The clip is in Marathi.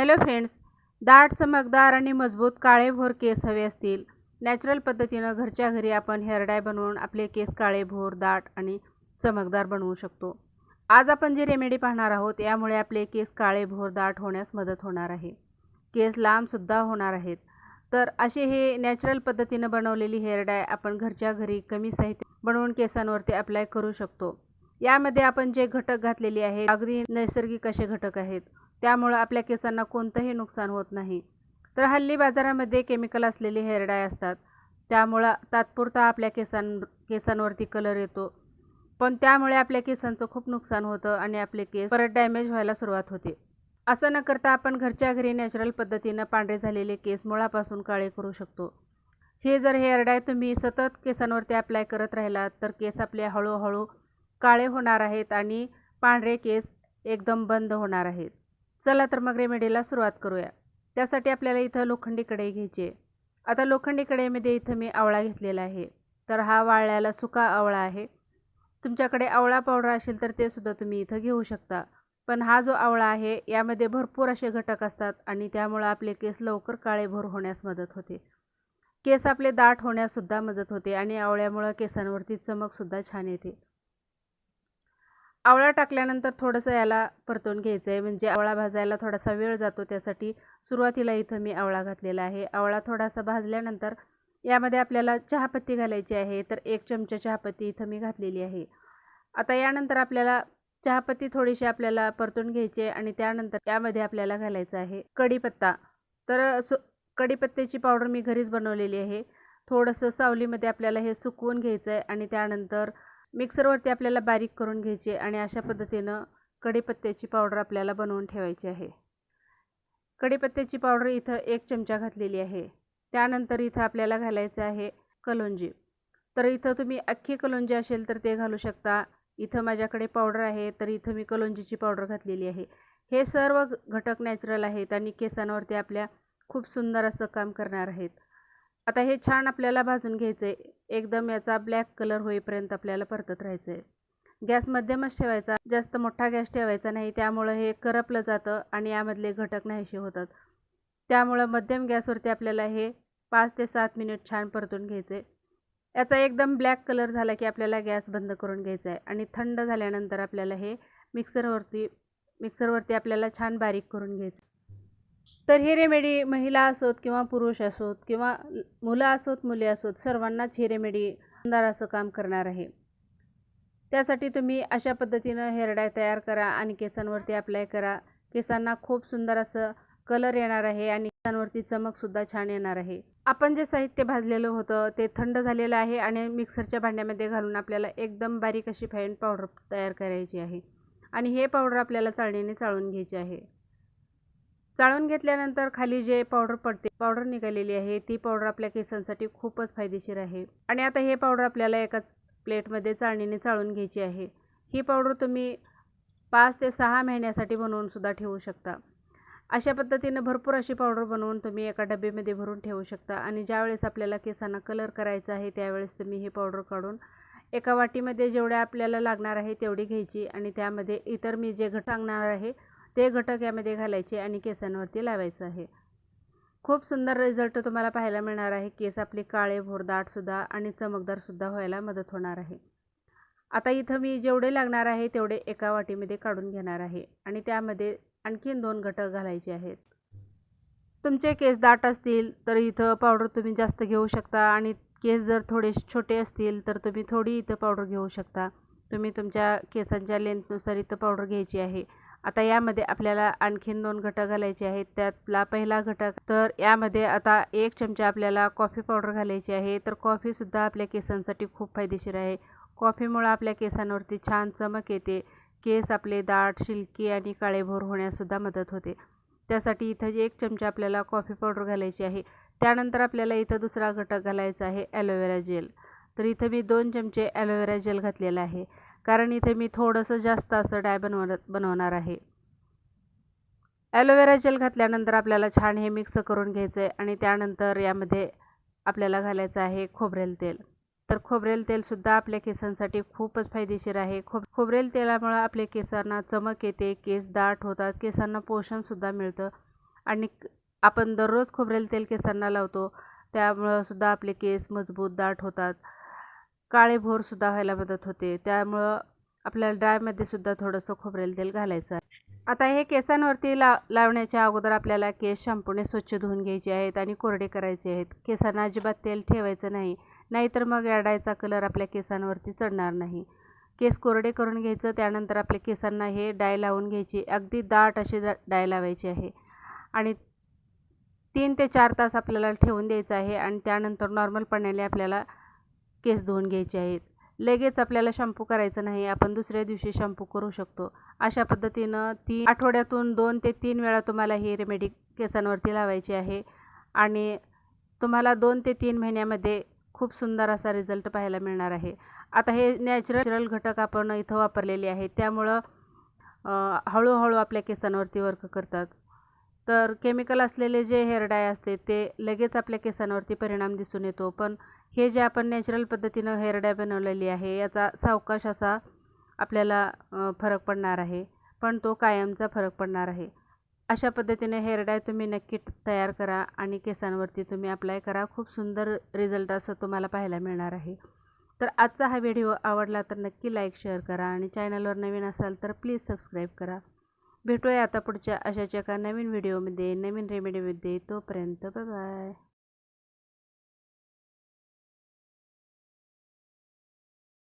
हॅलो फ्रेंड्स दाट चमकदार आणि मजबूत काळेभोर केस हवे असतील. नॅचरल पद्धतीनं घरच्या घरी आपण हेअरडाय बनवून आपले केस काळेभोर दाट आणि चमकदार बनवू शकतो. आज आपण जी रेमेडी पाहणार आहोत यामुळे आपले केस काळेभोर दाट होण्यास मदत होणार आहे. केस लांबसुद्धा होणार आहेत. तर असे हे नॅचरल पद्धतीनं बनवलेली हेअरडाय आपण घरच्या घरी कमी साहित्य बनवून केसांवरती अप्लाय करू शकतो. यामध्ये आपण जे घटक घातलेले आहेत अगदी नैसर्गिक असे घटक आहेत. त्यामुळं आपल्या केसांना कोणतंही नुकसान होत नाही. तर हल्ली बाजारामध्ये केमिकल असलेले हेअरडाय असतात. त्यामुळं तात्पुरता आपल्या केसां केसांवरती कलर येतो. पण त्यामुळे आपल्या केसांचं खूप नुकसान होतं आणि आपले केस परत डॅमेज व्हायला सुरुवात होते. असं न करता आपण घरच्या घरी नॅचरल पद्धतीनं पांढरे झालेले केस मुळापासून काळे करू शकतो. हे जर हेअरडाय तुम्ही सतत केसांवरती अप्लाय करत राहिलात तर केस आपले हळूहळू काळे होणार आहेत आणि पांढरे केस एकदम बंद होणार आहेत. चला तर मग रेमेडीला सुरुवात करूया. त्यासाठी आपल्याला इथं लोखंडी कढई घ्यायची आहे. आता लोखंडी कढईमध्ये इथं मी आवळा घेतलेला आहे. तर हा वाळल्याला सुका आवळा आहे. तुमच्याकडे आवळा पावडर असेल तर ते सुद्धा तुम्ही इथं घेऊ शकता. पण हा जो आवळा आहे यामध्ये भरपूर असे घटक असतात आणि त्यामुळं आपले केस लवकर काळेभोर होण्यास मदत होते. केस आपले दाट होण्यासुद्धा मदत होते आणि आवळ्यामुळं केसांवरती चमकसुद्धा छान येते. आवळा टाकल्यानंतर थोडंसं याला परतून घ्यायचं आहे म्हणजे आवळा भाजायला थोडासा वेळ जातो त्यासाठी सुरुवातीला इथं मी आवळा घातलेला आहे. आवळा थोडासा भाजल्यानंतर यामध्ये आपल्याला चहापत्ती घालायची आहे. तर एक चमचा चहापत्ती इथं मी घातलेली आहे. आता यानंतर आपल्याला चहापत्ती थोडीशी आपल्याला परतून घ्यायची आहे आणि त्यानंतर यामध्ये आपल्याला घालायचं आहे कढीपत्ता. तर सु कढीपत्त्याची पावडर मी घरीच बनवलेली आहे. थोडंसं सावलीमध्ये आपल्याला हे सुकवून घ्यायचं आहे आणि त्यानंतर मिक्सरवरती आपल्याला बारीक करून घ्यायची आणि अशा पद्धतीनं कढीपत्त्याची पावडर आपल्याला बनवून ठेवायची आहे. कढीपत्त्याची पावडर इथं एक चमचा घातलेली आहे. त्यानंतर इथं आपल्याला घालायचं आहे कलोंजी. तर इथं तुम्ही अख्खी कलोंजी असेल तर ते घालू शकता. इथं माझ्याकडे पावडर आहे तर इथं मी कलोंजीची पावडर घातलेली आहे. हे सर्व घटक नॅचरल आहेत आणि केसांवरती आपल्या खूप सुंदर असं काम करणार आहेत. आता हे छान आपल्याला भाजून घ्यायचं आहे एकदम याचा ब्लॅक कलर होईपर्यंत आपल्याला परतत राहायचं आहे गॅस मध्यमच ठेवायचा. जास्त मोठा गॅस ठेवायचा नाही. त्यामुळं हे करपलं जातं आणि यामधले घटक नाहीसे होतात. त्यामुळं मध्यम गॅसवरती आपल्याला हे पाच ते सात मिनिट छान परतून घ्यायचे याचा एकदम ब्लॅक कलर झाला की आपल्याला गॅस बंद करून घ्यायचा आहे आणि थंड झाल्यानंतर आपल्याला हे मिक्सरवरती मिक्सरवरती आपल्याला छान बारीक करून घ्यायचं तर ही रेमेडी महिला असोत किंवा पुरुष असोत किंवा मुलं असोत मुली असोत सर्वांनाच ही रेमेडी असं काम करणार आहे. त्यासाठी तुम्ही अशा पद्धतीनं हेअरडाय तयार करा आणि केसांवरती अप्लाय करा. केसांना खूप सुंदर असं कलर येणार आहे आणि केसांवरती चमकसुद्धा छान येणार आहे. आपण जे साहित्य भाजलेलं होतं ते थंड झालेलं आहे आणि मिक्सरच्या भांड्यामध्ये घालून आपल्याला एकदम बारीक अशी फाईन पावडर तयार करायची आहे. आणि हे पावडर आपल्याला चाळणीने चाळून घ्यायचे आहे. चाळून घेतल्यानंतर खाली जे पावडर पडते पावडर निघालेली आहे ती पावडर आपल्या केसांसाठी खूपच फायदेशीर आहे. आणि आता हे पावडर आपल्याला एकाच प्लेटमध्ये चाळणीने चाळून घ्यायची आहे. ही पावडर तुम्ही पाच ते सहा महिन्यासाठी बनवून सुद्धा ठेवू शकता. अशा पद्धतीनं भरपूर अशी पावडर बनवून तुम्ही एका डब्यामध्ये भरून ठेवू शकता. आणि ज्यावेळेस आपल्याला केसांना कलर करायचा आहे त्यावेळेस तुम्ही ही पावडर काढून एका वाटीमध्ये जेवढ्या आपल्याला लागणार आहे तेवढी घ्यायची. आणि त्यामध्ये इतर मी जे घट सांगणार आहे ते घटक यामध्ये घालायचे आणि केसांवरती लावायचं आहे. खूप सुंदर रिझल्ट तुम्हाला पाहायला मिळणार आहे. केस आपले काळे भोर दाटसुद्धा आणि चमकदारसुद्धा व्हायला मदत होणार आहे. आता इथं मी जेवढे लागणार आहे तेवढे एका वाटीमध्ये काढून घेणार आहे. आणि त्यामध्ये आणखीन दोन घटक घालायचे आहेत. तुमचे केस दाट असतील तर इथं पावडर तुम्ही जास्त घेऊ शकता. आणि केस जर थोडे छोटे असतील तर तुम्ही थोडी इथं पावडर घेऊ शकता. तुम्ही तुमच्या केसांच्या लेंथनुसार इथं पावडर घ्यायची आहे. आता यामध्ये आपल्याला आणखीन दोन घटक घालायचे आहेत. त्यातला पहिला घटक तर यामध्ये आता एक चमचा आपल्याला कॉफी पावडर घालायची आहे. तर कॉफीसुद्धा आपल्या केसांसाठी खूप फायदेशीर आहे. कॉफीमुळं आपल्या केसांवरती छान चमक येते. केस आपले दाट शिल्की आणि काळेभोर होण्याससुद्धा मदत होते. त्यासाठी इथं जे एक चमचा आपल्याला कॉफी पावडर घालायची आहे. त्यानंतर आपल्याला इथं दुसरा घटक घालायचा आहे ॲलोवेरा जेल. तर इथं मी दोन चमचे ॲलोवेरा जेल घातलेला आहे. कारण इथे मी थोडंसं जास्त असं डाय बनवणार बनवणार आहे. ॲलोवेरा जेल घातल्यानंतर आपल्याला छान हे मिक्स करून घ्यायचं आहे आणि त्यानंतर यामध्ये आपल्याला घालायचं आहे खोबरेल तेल. तर खोबरेल तेलसुद्धा आपल्या केसांसाठी खूपच फायदेशीर आहे. खोब खोबरेल तेलामुळं आपल्या केसांना चमक येते केस दाट होतात केसांना पोषणसुद्धा मिळतं आणि आपण दररोज खोबरेल तेल केसांना लावतो त्यामुळं सुद्धा आपले केस मजबूत दाट होतात. काळे भोरसुद्धा व्हायला मदत होते. त्यामुळं आपल्याला ड्रायमध्ये सुद्धा थोडंसं खोबरेल तेल घालायचं आहे. आता हे केसांवरती ला लावण्याच्या अगोदर आपल्याला केस शॅम्पूने स्वच्छ धुवून घ्यायचे आहेत आणि कोरडे करायचे आहेत. केसांना अजिबात तेल ठेवायचं नाही. नाहीतर मग या डायचा कलर आपल्या केसांवरती चढणार नाही. केस कोरडे करून घ्यायचं त्यानंतर आपल्या केसांना हे डाय लावून घ्यायची. अगदी दाट अशी डाय लावायची आहे. आणि तीन ते चार तास आपल्याला ठेवून द्यायचं आहे आणि त्यानंतर नॉर्मल पाण्याने आपल्याला केस धुवून घ्यायचे आहेत. लगेच आपल्याला शॅम्पू करायचं नाही आपण दुसऱ्या दिवशी शॅम्पू करू शकतो. अशा पद्धतीनं ती आठवड्यातून दोन ते तीन वेळा तुम्हाला ही रेमेडी केसांवरती लावायची आहे. आणि तुम्हाला दोन ते तीन महिन्यामध्ये खूप सुंदर असा रिझल्ट पाहायला मिळणार आहे. आता हे नॅचरल घटक आपण इथं वापरलेले आहे त्यामुळं हळूहळू आपल्या केसांवरती वर्क करतात. तर केमिकल असलेले जे हेअर डाय असते ते लगेच आपल्या केसांवरती परिणाम दिसून येतो. पण हे जे आपण नॅचरल पद्धतीनं हेअर डाय बनवलेली आहे याचा सावकाश असा आपल्याला फरक पडणार आहे. पण तो कायमचा फरक पडणार आहे. अशा पद्धतीने हेअरडाय तुम्ही नक्की तयार करा आणि केसांवरती तुम्ही अप्लाय करा. खूप सुंदर रिझल्ट असं तुम्हाला पाहायला मिळणार आहे. तर आजचा हा व्हिडिओ आवडला तर नक्की लाईक शेअर करा आणि चॅनलवर नवीन असाल तर प्लीज सबस्क्राईब करा. भेटूया आता पुढच्या अशाच एका नवीन व्हिडिओमध्ये नवीन रेमेडीमध्ये तोपर्यंत बाय